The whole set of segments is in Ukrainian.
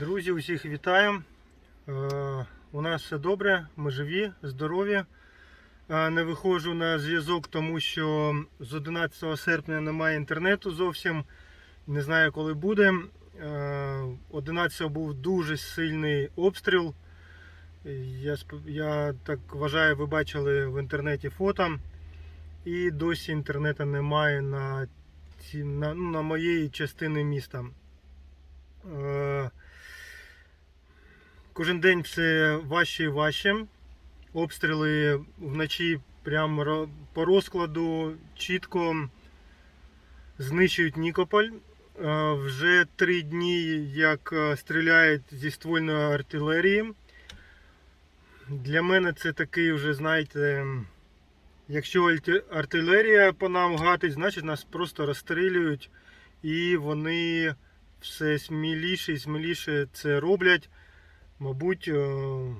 Друзі, усіх вітаю. Е, У нас все добре, ми живі, здорові. Е, Не виходжу на зв'язок, тому що з 11 серпня немає інтернету зовсім. Не знаю, коли буде. Е, 11 був дуже сильний обстріл. Я, я так вважаю, ви бачили в інтернеті фото. І досі інтернету немає на, на, ну, на моєї частини міста. Кожен день все важче і важче. Обстріли вночі прямо по розкладу чітко знищують Нікополь. Е, Вже три дні, як е, стріляють зі ствольної артилерії. Для мене це такий вже, знаєте, якщо артилерія по нам гатить, значить нас просто розстрілюють і вони все сміліше і сміліше це роблять. Мабуть, е,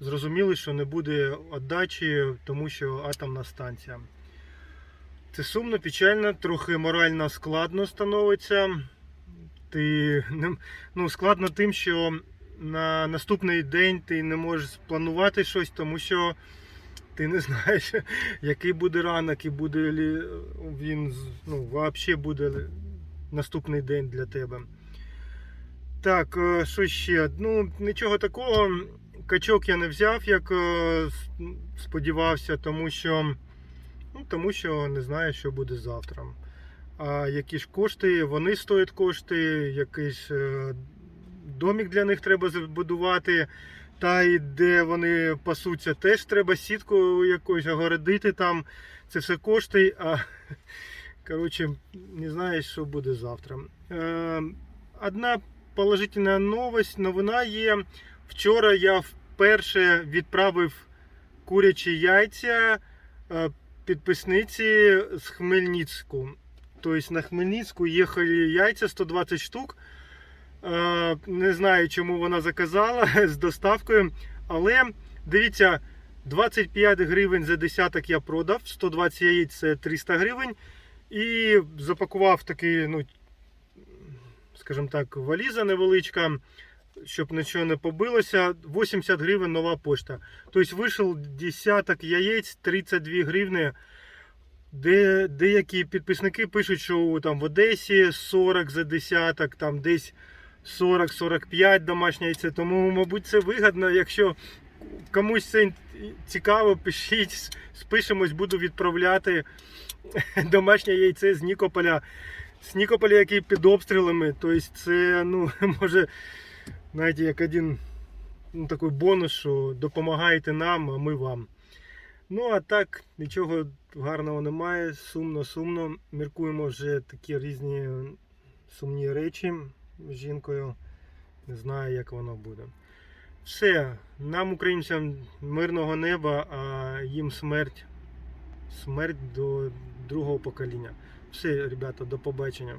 зрозуміли, що не буде віддачі, тому що атомна станція. Це сумно, печально, трохи морально складно становиться. Ти, ну, складно тим, що на наступний день ти не можеш спланувати щось, тому що ти не знаєш, який буде ранок і буде він ну, взагалі буде наступний день для тебе. Так, е, що ще? Ну, нічого такого. Качок я не взяв, як е, сподівався, тому що, ну, тому що не знаю, що буде завтра. А які ж кошти, вони стоять кошти, якийсь е, домик для них треба збудувати. Та і де вони пасуться, теж треба сітку якось огородити там. Це все кошти. А коротше, не знаєш, що буде завтра. Одна положительна новость, новина є. Вчора я вперше відправив курячі яйця е, підписниці з Хмельницьку. Тобто на Хмельницьку їхали яйця 120 штук. Е, Не знаю, чому вона заказала з доставкою. Але дивіться, 25 гривень за десяток я продав, 120 яєць це 300 гривень. І запакував такий, ну, скажімо так, валіза невеличка, щоб нічого не побилося. 80 гривень нова пошта. Тобто вийшов десяток яєць, 32 гривні. Де, деякі підписники пишуть, що там в Одесі 40 за десяток, там десь 40-45 домашнє яйце. Тому, мабуть, це вигідно. Якщо комусь це цікаво, пишіть, спишемось, буду відправляти домашнє яйце з Нікополя. З Нікополя, який під обстрілами. Тобто це, ну, може, знаєте, як один ну, такий бонус, що допомагаєте нам, а ми вам. Ну, а так, нічого гарного немає. Сумно, сумно. Міркуємо вже такі різні сумні речі з жінкою. Не знаю, як воно буде. Все, нам, українцям, мирного неба, а їм смерть. Смерть до другого покоління. Все, ребята, до побачення.